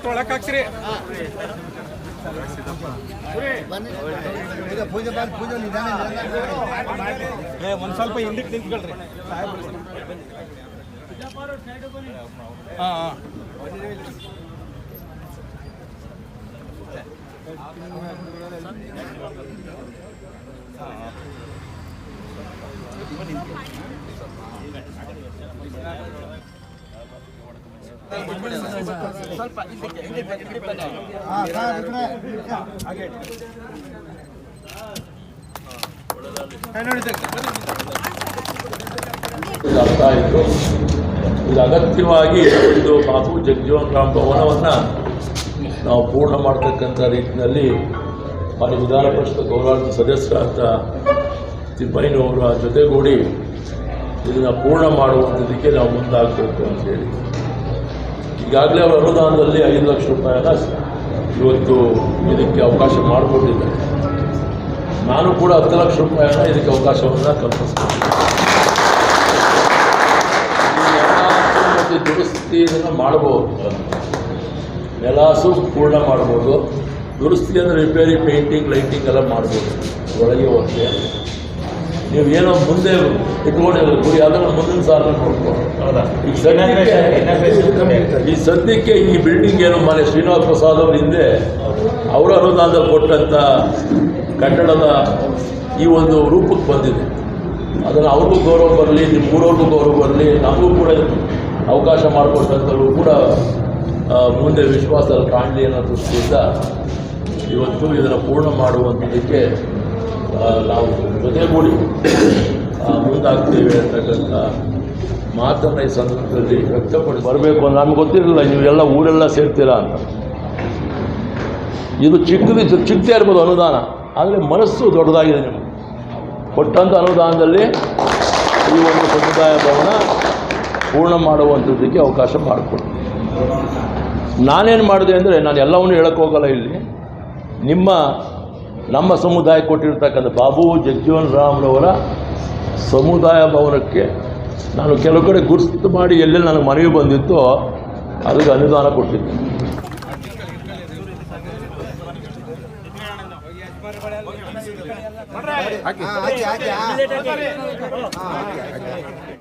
ತೊಳಕ್ ಹಾಕ್ಸ್ರಿ ಬನ್ನಿ ಪೂಜೆ ಪೂಜೆ ಮಾಡಿ ಪೂಜೆ ನಿಧಾನ ನಿಧಾನ ಏ ಒಂದ್ ಸ್ವಲ್ಪ ಹಿಂದಕ್ಕೆ ನಿಂತ್ಕೊಳ್ರಿ ಹಾ ಹಾ ಆಗ್ತಾ ಇತ್ತು ಇದು ಅಗತ್ಯವಾಗಿ ಇದು ಬಾಬು ಜಗಜೀವನ್ ರಾಮ್ ಭವನವನ್ನು ನಾವು ಪೂರ್ಣ ಮಾಡ್ತಕ್ಕಂಥ ರೀತಿಯಲ್ಲಿ ಮಾನ್ಯ ವಿಧಾನ ಪರಿಷತ್ ಅಂತ ಸದಸ್ಯರಾದ ತಿಮ್ಮಯ್ಯನವರ ಜೊತೆಗೂಡಿ ಇದನ್ನು ಪೂರ್ಣ ಮಾಡುವಂಥದಕ್ಕೆ ನಾವು ಮುಂದಾಗಬೇಕು ಅಂತೇಳಿ ಈಗಾಗಲೇ ಅವರ ಅನುದಾನದಲ್ಲಿ ಐದು ಲಕ್ಷ ರೂಪಾಯಿನ ಇವತ್ತು ಇದಕ್ಕೆ ಅವಕಾಶ ಮಾಡಿಕೊಟ್ಟಿದ್ದಾರೆ. ನಾನು ಕೂಡ ಹತ್ತು ಲಕ್ಷ ರೂಪಾಯಿನ ಇದಕ್ಕೆ ಅವಕಾಶವನ್ನು ಕಲ್ಪಿಸ್ತೀನಿ. ಮತ್ತು ದುರಸ್ತಿ ಇದನ್ನು ಮಾಡಬಹುದು ನೆಲಾಸು ಪೂರ್ಣ ಮಾಡ್ಬೋದು. ದುರಸ್ತಿ ಅಂದರೆ ರಿಪೇರಿ ಪೇಂಟಿಂಗ್ ಲೈಟಿಂಗ್ ಎಲ್ಲ ಮಾಡ್ಬೋದು. ಒಳಗೆ ಹೋಗಿ ನೀವು ಏನೋ ಮುಂದೆ ಇಟ್ಕೊಂಡಿರಬೇಕು ಗುರಿ ಅದನ್ನು ಮುಂದಿನ ಸಾಲ ನೋಡ್ಬೋದು ಈ ಸದ್ಯಕ್ಕೆ ಈ ಬಿಲ್ಡಿಂಗ್ ಏನು ಮನೆ ಶ್ರೀನಿವಾಸ ಪ್ರಸಾದ್ ಅವ್ರ ಹಿಂದೆ ಅವರ ಅನುದಾನ ಕೊಟ್ಟಂಥ ಕಟ್ಟಡದ ಈ ಒಂದು ರೂಪಕ್ಕೆ ಬಂದಿದೆ. ಅದನ್ನು ಅವ್ರಿಗೂ ಗೌರವ ಬರಲಿ ನಿಮ್ಮ ಊರವ್ರಿಗೂ ಗೌರವ ಬರಲಿ, ನಮಗೂ ಕೂಡ ಅವಕಾಶ ಮಾಡಿಕೊಟ್ಟಂಥವ್ರು ಕೂಡ ಮುಂದೆ ವಿಶ್ವಾಸದಲ್ಲಿ ಕಾಣಲಿ ಅನ್ನೋ ದೃಷ್ಟಿಯಿಂದ ಇವತ್ತು ಇದನ್ನು ಪೂರ್ಣ ಮಾಡುವಂಥದಕ್ಕೆ ನಾವು ಜೊತೆಗೂಡಿ ಮುಂದಾಗ್ತೀವಿ ಅಂತಕ್ಕಂಥ ಮಾತನ್ನು ಈ ಸಂದರ್ಭದಲ್ಲಿ ವ್ಯಕ್ತಪಡಿಸಿ ಬರಬೇಕು ಅಂತ ನಮ್ಗೆ ಗೊತ್ತಿರಲಿಲ್ಲ ನೀವೆಲ್ಲ ಊರೆಲ್ಲ ಸೇರ್ತೀರಾ ಅಂತ. ಇದು ಚಿಕ್ಕದಿ ಚಿಕ್ಕದೇ ಇರ್ಬೋದು ಅನುದಾನ. ಆದರೆ ಮನಸ್ಸು ದೊಡ್ಡದಾಗಿದೆ ನಿಮಗೆ. ಕೊಟ್ಟಂಥ ಅನುದಾನದಲ್ಲಿ ಈ ಒಂದು ಸಮುದಾಯ ಭವನ ಪೂರ್ಣ ಮಾಡುವಂಥದ್ದಕ್ಕೆ ಅವಕಾಶ ಮಾಡಿಕೊಡಿ. ನಾನೇನು ಮಾಡಿದೆ ಅಂದರೆ ನಾನು ಎಲ್ಲವನ್ನೂ ಹೇಳಕ್ಕೆ ಹೋಗಲ್ಲ ಇಲ್ಲಿ. ನಿಮ್ಮ, ನಮ್ಮ ಸಮುದಾಯ ಕೊಟ್ಟಿರ್ತಕ್ಕಂಥ ಬಾಬು ಜಗಜೀವನ್ ರಾಮ್ರವರ ಸಮುದಾಯ ಭವನಕ್ಕೆ ನಾನು ಕೆಲವು ಕಡೆ ಗುರುತು ಮಾಡಿ ಎಲ್ಲೆಲ್ಲಿ ನನಗೆ ಮನವಿ ಬಂದಿತ್ತೋ ಅದಕ್ಕೆ ಅನುದಾನ ಕೊಟ್ಟಿದ್ದೆ.